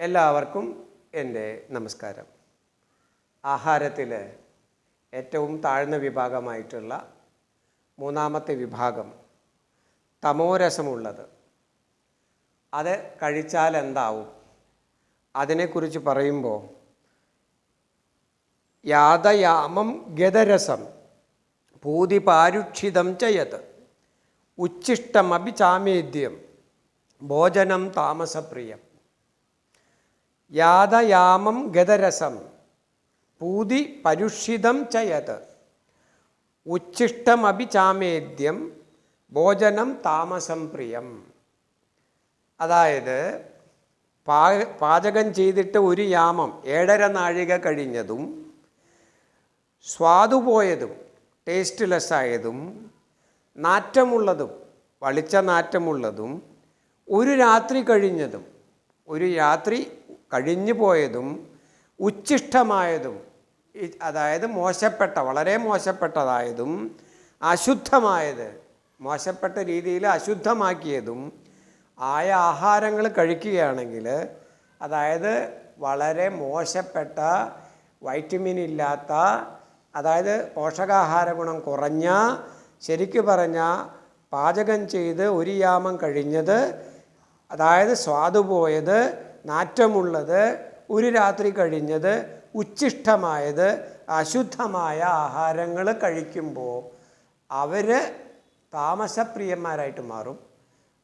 എല്ലാവർക്കും എന്റെ നമസ്കാരം. ആഹാരത്തിൽ ഏറ്റവും താഴ്ന്ന വിഭാഗമായിട്ടുള്ള മൂന്നാമത്തെ വിഭാഗം തമോരസമുള്ളത്. അത് കഴിച്ചാൽ എന്താവും? അതിനെക്കുറിച്ച് പറയുമ്പോൾ യാതയാമം ഗതരസം പൂതിപാരുക്ഷിതം ചെയ്യത് ഉച്ഛിഷ്ടമപി ചാമേദ്യം ഭോജനം താമസപ്രിയം. യാതയാമം ഗതരസം പൂതി പരുഷിതം ചയത് ഉച്ഛിഷ്ടമഭി ചാമേദ്യം ഭോജനം താമസം പ്രിയം. അതായത് പാ പാചകം ചെയ്തിട്ട് ഒരു യാമം ഏഴര നാഴിക കഴിഞ്ഞതും സ്വാദുപോയതും ടേസ്റ്റ്ലെസ് ആയതും നാറ്റമുള്ളതും വളിച്ച നാറ്റമുള്ളതും ഒരു രാത്രി കഴിഞ്ഞതും ഒരു രാത്രി കഴിഞ്ഞു പോയതും ഉച്ഛിഷ്ടമായതും അതായത് മോശപ്പെട്ട വളരെ മോശപ്പെട്ടതായതും അശുദ്ധമായത് മോശപ്പെട്ട രീതിയിൽ അശുദ്ധമാക്കിയതും ആയ ആഹാരങ്ങൾ കഴിക്കുകയാണെങ്കിൽ അതായത് വളരെ മോശപ്പെട്ട വൈറ്റമിൻ ഇല്ലാത്ത അതായത് പോഷകാഹാര ഗുണം കുറഞ്ഞ ശരിക്കു പറഞ്ഞ പാചകം ചെയ്ത് ഒരു യാമം കഴിഞ്ഞത് അതായത് സ്വാദു പോയത് നാറ്റമുള്ളത് ഒരു രാത്രി കഴിഞ്ഞത് ഉച്ഛിഷ്ടമായത് അശുദ്ധമായ ആഹാരങ്ങൾ കഴിക്കുമ്പോൾ അവർ താമസപ്രിയന്മാരായിട്ട് മാറും.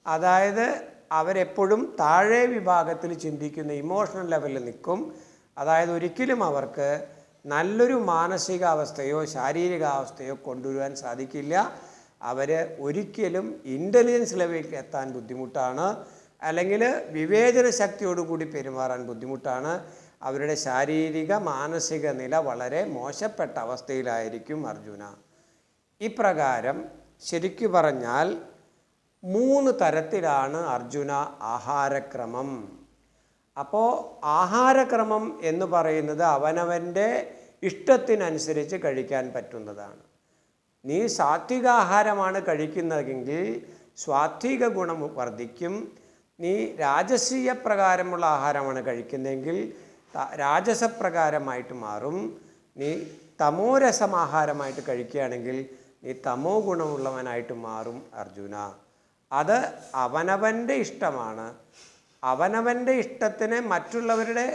അതായത് അവരെപ്പോഴും താഴെ വിഭാഗത്തിൽ ചിന്തിക്കുന്ന ഇമോഷണൽ ലെവലിൽ നിൽക്കും. അതായത് ഒരിക്കലും അവർക്ക് നല്ലൊരു മാനസികാവസ്ഥയോ ശാരീരികാവസ്ഥയോ കൊണ്ടുവരാൻ സാധിക്കില്ല. അവർ ഒരിക്കലും ഇന്റലിജൻസ് ലെവലിൽ എത്താൻ ബുദ്ധിമുട്ടാണ്. അല്ലെങ്കിൽ വിവേചന ശക്തിയോടുകൂടി പെരുമാറാൻ ബുദ്ധിമുട്ടാണ്. അവരുടെ ശാരീരിക മാനസിക നില വളരെ മോശപ്പെട്ട അവസ്ഥയിലായിരിക്കും അർജുന. ഇപ്രകാരം ശരിക്കു പറഞ്ഞാൽ മൂന്ന് തരത്തിലാണ് അർജുന ആഹാരക്രമം. അപ്പോൾ ആഹാരക്രമം എന്ന് പറയുന്നത് അവനവന്റെ ഇഷ്ടത്തിനനുസരിച്ച് കഴിക്കാൻ പറ്റുന്നതാണ്. നീ സാത്വികാഹാരമാണ് കഴിക്കുന്നതെങ്കിൽ സ്വാത്വിക ഗുണം വർദ്ധിക്കും. നീ രാജസീയ പ്രകാരമുള്ള ആഹാരമാണ് കഴിക്കുന്നതെങ്കിൽ രാജസപ്രകാരമായിട്ട് മാറും. നീ തമോരസമാഹാരമായിട്ട് കഴിക്കുകയാണെങ്കിൽ നീ തമോ ഗുണമുള്ളവനായിട്ട് മാറും അർജുന. അത് അവനവന്റെ ഇഷ്ടമാണ്. അവനവന്റെ ഇഷ്ടത്തിനെ മറ്റുള്ളവരുടെ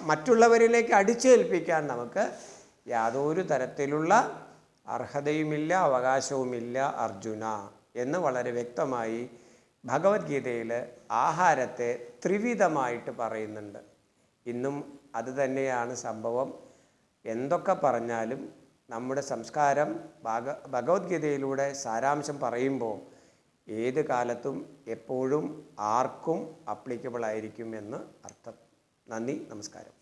മറ്റുള്ളവരിലേക്ക് അടിച്ചേൽപ്പിക്കാൻ നമുക്ക് യാതൊരു തരത്തിലുള്ള അർഹതയുമില്ല അവകാശവുമില്ല അർജുന എന്ന് വളരെ വ്യക്തമായി ഭഗവത്ഗീതയിൽ ആഹാരത്തെ ത്രിവിധമായിട്ട് പറയുന്നുണ്ട്. ഇന്നും അത് തന്നെയാണ് സംഭവം. എന്തൊക്കെ പറഞ്ഞാലും നമ്മുടെ സംസ്കാരം ഭഗ ഭഗവത്ഗീതയിലൂടെ സാരാംശം പറയുമ്പോൾ ഏത് കാലത്തും എപ്പോഴും ആർക്കും അപ്ലിക്കബിൾ ആയിരിക്കും എന്ന് അർത്ഥം. നന്ദി നമസ്കാരം.